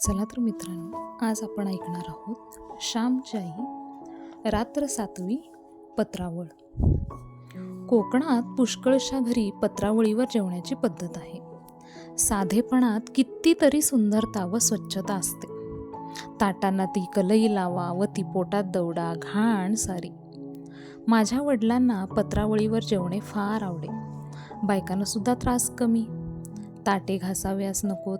चला तर मित्रांनो आज आपण ऐकणार आहोत श्यामची आई रात्र सातवी पत्रावळ. कोकणात पुष्कळशा घरी पत्रावळीवर जेवण्याची पद्धत आहे. साधेपणात कितीतरी सुंदरता व स्वच्छता असते. ताटांना ती कलई लावा व ती पोटात दौडा घाण सारी. माझ्या वडिलांना पत्रावळीवर जेवणे फार आवडे. बायकांना सुद्धा त्रास कमी. ताटे घासाव्यास नकोत.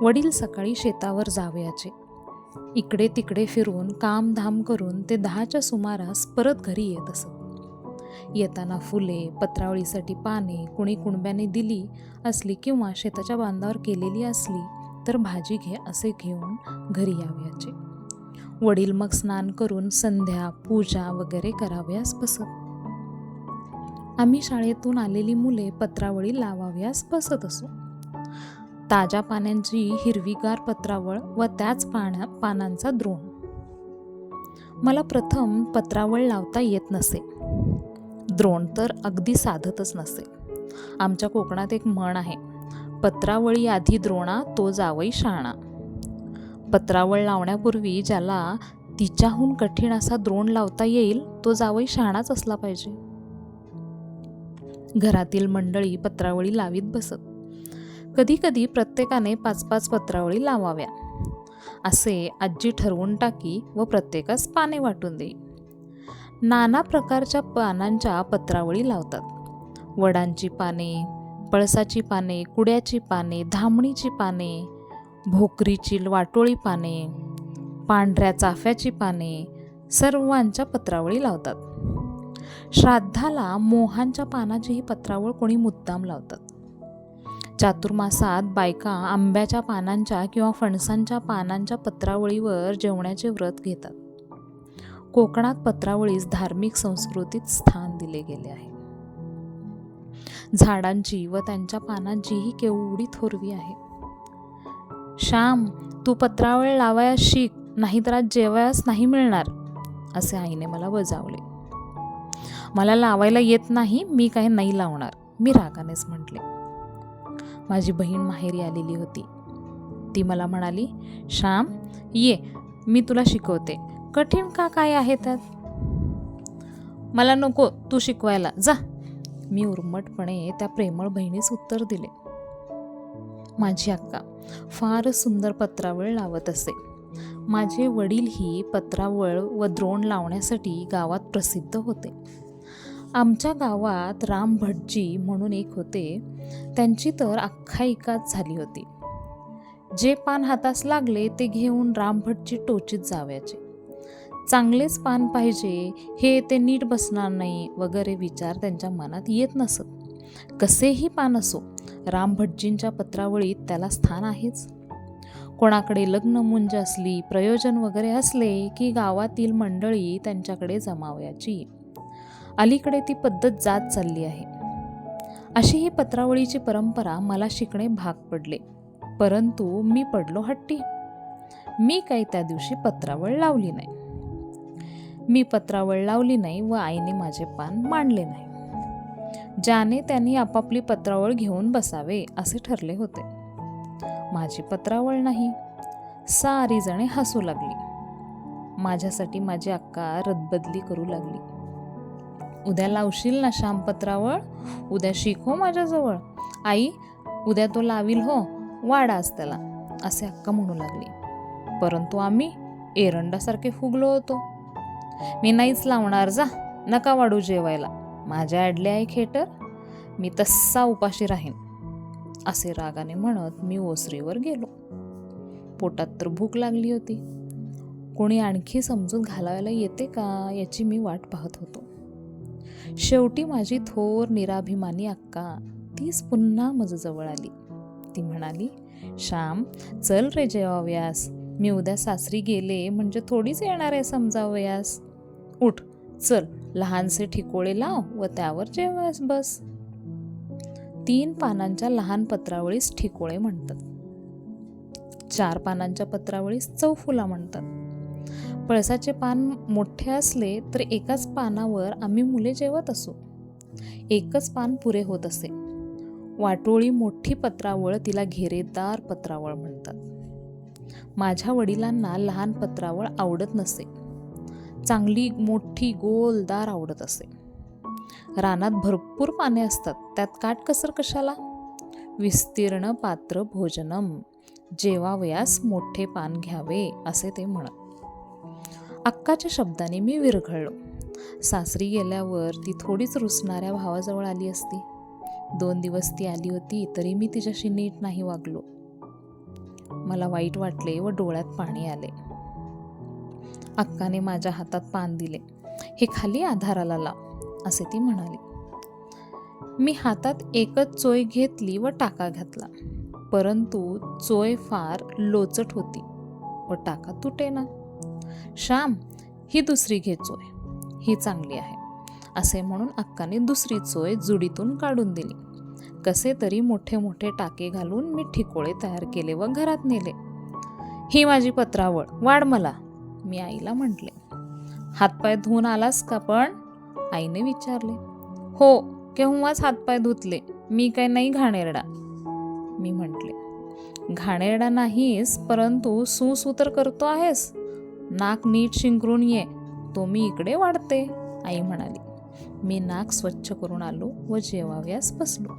वडील सकाळी शेतावर जावयाचे. इकडे तिकडे फिरून कामधाम करून ते दहाच्या सुमारास परत घरी येत असत. येताना फुले पत्रावळीसाठी पाने कुणी कुणब्याने दिली असली किंवा शेताच्या बांधावर केलेली असली तर भाजी घे असे घेऊन घरी यावयाचे. वडील मग स्नान करून संध्या पूजा वगैरे कराव्यास बसत. आम्ही शाळेतून आलेली मुले पत्रावळी लावाव्यास बसत असो. ताज्या पानांची हिरवीगार पत्रावळ व त्याच पाण्या पानांचा द्रोण. मला प्रथम पत्रावळ लावता येत नसे. द्रोण तर अगदी साधतच नसे. आमच्या कोकणात एक म्हण आहे पत्रावळी आधी द्रोणा तो जावई शाणा. पत्रावळ लावण्यापूर्वी ज्याला तिच्याहून कठीण असा द्रोण लावता येईल तो जावई शहाणाच असला पाहिजे. घरातील मंडळी पत्रावळी लावीत बसत. कधीकधी प्रत्येकाने पाच पाच पत्रावळी लावाव्या. असे आजी ठरवून टाकी व प्रत्येकास पाने वाटून देई. नाना प्रकारच्या पानांच्या पत्रावळी लावतात. वडांची पाने पळसाची पाने कुड्याची पाने धामणीची पाने भोकरीची वाटोळी पाने पांढऱ्या चाफ्याची पाने सर्वांच्या पत्रावळी लावतात. श्राद्धाला मोहांच्या पानाचीही पत्रावळ कोणी मुद्दाम लावतात. चातुर्मासात बायका आंब्याच्या पानांच्या किंवा फणसांच्या पानांच्या पत्रावळीवर जेवणाचे व्रत घेतात. कोकणात पत्रावळीस धार्मिक संस्कृतीत स्थान दिले गेले आहे. झाडांची व त्यांच्या पानांचीही केवढी थोरवी आहे. श्याम तू पत्रावळ लावायस शिक नाहीतर आज जेवायस नाही मिळणार असे आईने मला बजावले मला लावायला येत नाही मी काही नाही लावणार मी रागानेच म्हटले. माझी बहीण माहेरी आलेली होती. ती मला म्हणाली श्याम ये मी तुला शिकवते. कठीण का काय आहे त्यात? मला नको तू शिकवायला जा. मी उर्मटपणे त्या प्रेमळ बहिणीस उत्तर दिले. माझी अक्का फार सुंदर पत्रावळ लावत असे. माझे वडीलही पत्रावळ व द्रोण लावण्यासाठी गावात प्रसिद्ध होते. आमच्या गावात राम भटजी म्हणून एक होते. त्यांची तर आख्यायिकाच झाली होती. जे पान हातास लागले ते घेऊन रामभटजी टोचीत जावयाचे. चांगलेच पान पाहिजे हे ते नीट बसणार नाही वगैरे विचार त्यांच्या मनात येत नसत. कसेही पान असो रामभटजींच्या पत्रावळीत त्याला स्थान आहेच. कोणाकडे लग्न मुंज असली प्रयोजन वगैरे असले की गावातील मंडळी त्यांच्याकडे जमावयाची. अलीकडे ती पद्धत जात चालली आहे. अशी ही पत्रावळीची परंपरा मला शिकणे भाग पडले. परंतु मी पडलो हट्टी. मी काही त्या दिवशी पत्रावळ लावली नाही. मी पत्रावळ लावली नाही व आईने माझे पान मांडले नाही. ज्याने त्यांनी आपापली पत्रावळ घेऊन बसावे असे ठरले होते. माझी पत्रावळ नाही. सारी जणे हसू लागली. माझ्यासाठी माझी अक्का रदबदली करू लागली. उद्या लावशील ना श्यामपत्रावळ? उद्या शिक हो माझ्याजवळ. आई उद्या तो लावील हो वाडाच त्याला असे अक्का म्हणू लागली. परंतु आम्ही एरंडासारखे फुगलो होतो. मी नाहीच लावणार जा नका वाढू जेवायला. माझ्या आडले आहे खेटर मी तस्सा उपाशी राहीन असे रागाने म्हणत मी ओसरीवर गेलो. पोटात तर भूक लागली होती. कोणी आणखी समजून घालायला येते का याची मी वाट पाहत होतो. शेवटी माझी थोर निराभिमानी अक्का तीच पुन्हा मजजवळ आली. ती म्हणाली श्याम चल रे जेवाव्यास. मी उद्या सासरी गेले म्हणजे थोडीच येणार आहे समजावयास. उठ चल लहानसे ठिकोळे लाव व त्यावर जेवायस बस. तीन पानांच्या लहान पत्रावळीस ठिकोळे म्हणतात. चार पानांच्या पत्रावळीस चौफुला म्हणतात. पळसाचे पान मोठे असले तर एकाच पानावर आम्ही मुले जेवत असू. एकच पान पुरे होत असे. वाटोळी मोठी पत्रावळ तिला घेरेदार पत्रावळ म्हणतात. माझ्या वडिलांना लहान पत्रावळ आवडत नसे. चांगली मोठी गोलदार आवडत असे. रानात भरपूर पाने असतात. त्यात काटकसर कशाला? विस्तीर्ण पात्र भोजनम. जेवावयास मोठे पान घ्यावे असे ते म्हणत. अक्काच्या शब्दाने मी विरघळलो. सासरी गेल्यावर ती थोडीच रुसणाऱ्या भावाजवळ आली असती. दोन दिवस ती आली होती तरी मी तिच्याशी नीट नाही वागलो. मला वाईट वाटले व डोळ्यात पाणी आले. अक्काने माझ्या हातात पान दिले. हे खाली आधाराला लाव असे ती म्हणाली. मी हातात एकच चोय घेतली व टाका घातला. परंतु चोय फार लोचट होती व टाका तुटेना. श्याम ही दुसरी घे चोय. ही चांगली आहे. असे म्हणून अक्काने दुसरी चोय जुडीतून काढून दिली. कसे तरी मोठे मोठे टाके घालून मी ठिकोळे तयार केले व घरात नेले. ही माझी पत्रावळ वाढ मला मी आईला म्हटले. हातपाय धुवून आलास का पण? आईने विचारले. हो केव्हाच हातपाय धुतले मी काय नाही घाणेरडा. मी म्हटले घाणेरडा नाहीस परंतु सुसू तर करतो आहेस? नाक नीट शिंकरून ये तो मी इकडे वाढते आई म्हणाली. मी नाक स्वच्छ करून आलो व जेवाव्यास बसलो.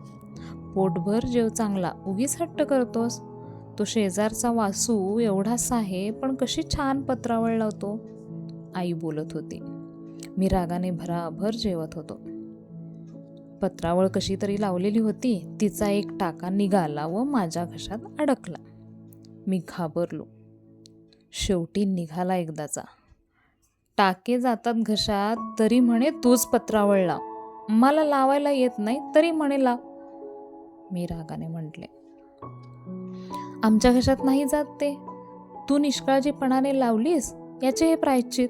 पोटभर जेव चांगला उगीच हट्ट करतोस. तो शेजारचा वासू एवढाच आहे पण कशी छान पत्रावळ लावतो आई बोलत होती. मी रागाने भराभर जेवत होतो. पत्रावळ कशी तरी लावलेली होती तिचा एक टाका निघाला व माझ्या घशात अडकला. मी घाबरलो. शेवटी निघाला एकदाचा. टाके जातात घशात तरी म्हणे तूच पत्रावळ लाव मला लावायला येत नाही तरी म्हणे लाव मी रागाने म्हटले आमच्या घशात नाही जात ते. तू निष्काळजीपणाने लावलीस याचे हे प्रायश्चित.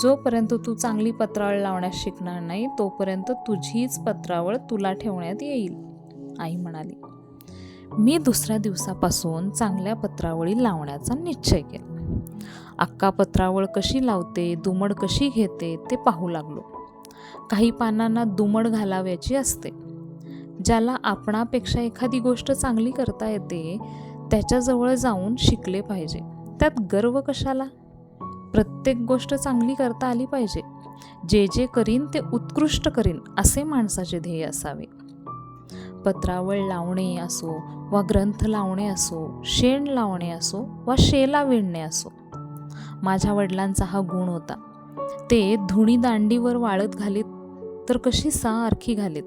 जोपर्यंत तू चांगली पत्रावळ लावण्यास शिकणार नाही तोपर्यंत तुझीच पत्रावळ तुला ठेवण्यात येईल आई म्हणाली. मी दुसऱ्या दिवसापासून चांगल्या पत्रावळी लावण्याचा निश्चय केला. अक्का पत्रावळ कशी लावते दुमड कशी घेते ते पाहू लागलो. काही पानांना दुमड घालाव्याची असते. ज्याला आपणापेक्षा एखादी गोष्ट चांगली करता येते त्याच्याजवळ जाऊन शिकले पाहिजे. त्यात गर्व कशाला? प्रत्येक गोष्ट चांगली करता आली पाहिजे. जे जे करीन ते उत्कृष्ट करीन असे माणसाचे ध्येय असावे. पत्रावळ लावणे असो वा ग्रंथ लावणे असो शेण लावणे असो वा शेला विणणे असो माझ्या वडिलांचा हा गुण होता. ते धुणी दांडीवर वाळत घालीत तर कशी सारखी घालीत.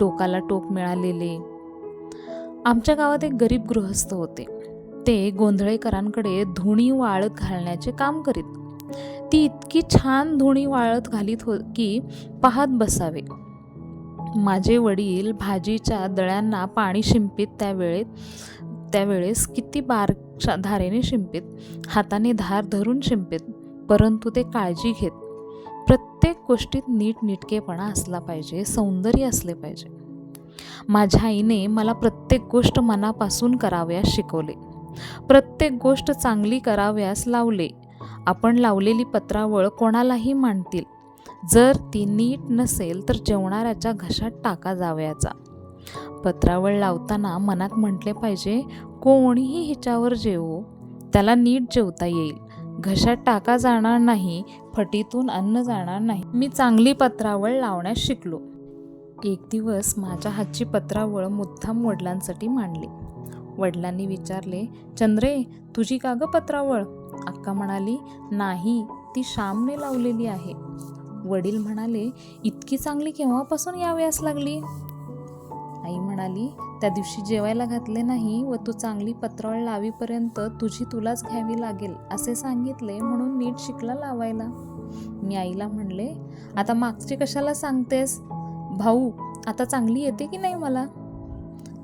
टोकाला टोक मिळालेले. आमच्या गावात एक गरीब गृहस्थ होते. ते गोंधळेकरांकडे धुणी वाळत घालण्याचे काम करीत. ती इतकी छान धुणी वाळत घालीत हो की पाहत बसावे. माझे वडील भाजीच्या दळ्यांना पाणी शिंपित त्यावेळेत त्यावेळेस किती बार धारेने शिंपित हाताने धार धरून शिंपित परंतु ते काळजी घेत. प्रत्येक गोष्टीत नीटनेटकेपणा असला पाहिजे सौंदर्य असले पाहिजे. माझ्या आईने मला प्रत्येक गोष्ट मनापासून कराव्यास शिकवले. प्रत्येक गोष्ट चांगली कराव्यास लावले. आपण लावलेली पत्रावळ कोणालाही मांडतील. जर ती नीट नसेल तर जेवणाऱ्याच्या घशात टाका जावयाचा. पत्रावळ लावताना मनात म्हटले पाहिजे कोणीही हिच्यावर जेवो त्याला नीट जेवता येईल. घशात टाका जाणार नाही फटीतून अन्न जाणार नाही. मी चांगली पत्रावळ लावण्यास शिकलो. एक दिवस माझ्या हातची पत्रावळ मुद्दाम वडिलांसाठी मांडली. वडिलांनी विचारले चंद्रे तुझी का ग पत्रावळ? अक्का म्हणाली नाही ती श्यामने लावलेली आहे. वडील म्हणाले इतकी चांगली केव्हापासून यावयास लागली? आई म्हणाली त्या दिवशी जेवायला घातले नाही व तू चांगली पत्रावळ लावीपर्यंत तुझी तुलाच घ्यावी लागेल असे सांगितले म्हणून नीट शिकला लावायला. मी आईला म्हणले आता मागची कशाला सांगतेस? भाऊ आता चांगली येते की नाही मला?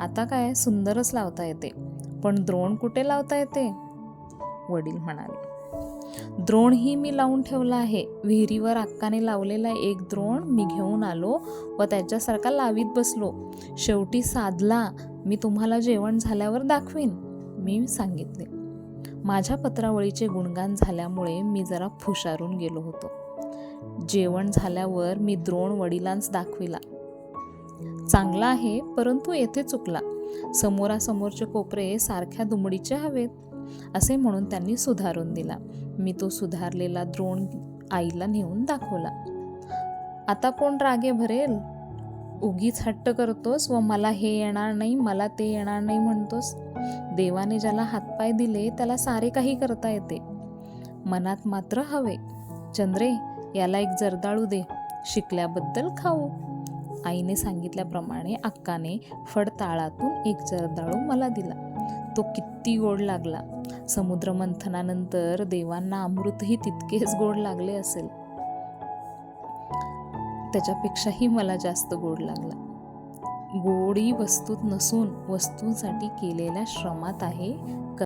आता काय सुंदरच लावता येते पण द्रोण कुठे लावता येते? वडील म्हणाले. द्रोणही मी लावून ठेवला आहे. विहिरीवर अक्काने लावलेला एक द्रोण मी घेऊन आलो व त्याच्यासारखा लावीत बसलो. शेवटी साधला मी तुम्हाला जेवण झाल्यावर दाखवीन मी सांगितले. माझ्या पत्रावळीचे गुणगान झाल्यामुळे मी जरा फुशारून गेलो होतो. जेवण झाल्यावर मी द्रोण वडिलांस दाखविला. चांगला आहे परंतु येथे चुकला. समोरासमोरचे कोपरे सारख्या दुमडीचे हवेत असे म्हणून त्यांनी सुधारून दिला. मी तो सुधारलेला द्रोण आईला नेऊन दाखवला. आता कोण रागे भरेल? उगीच हट्ट करतोस व मला हे येणार नाही मला ते येणार नाही म्हणतोस. देवाने ज्याला हातपाय दिले त्याला सारे काही करता येते. मनात मात्र हवे. चंद्रे याला एक जर्दाळू दे. शिकल्याबद्दल खाऊ. आईने सांगितल्याप्रमाणे अक्काने फडताळातून एक जर्दाळू मला दिला. तो किती गोड लागला. समुद्र मंथनानंतर देवांना अमृतही तितकेच गोड लागले असेल. त्याच्यापेक्षाही मला जास्त गोड लागला. गोडी वस्तूत नसून वस्तूंसाठी केलेल्या श्रमात आहे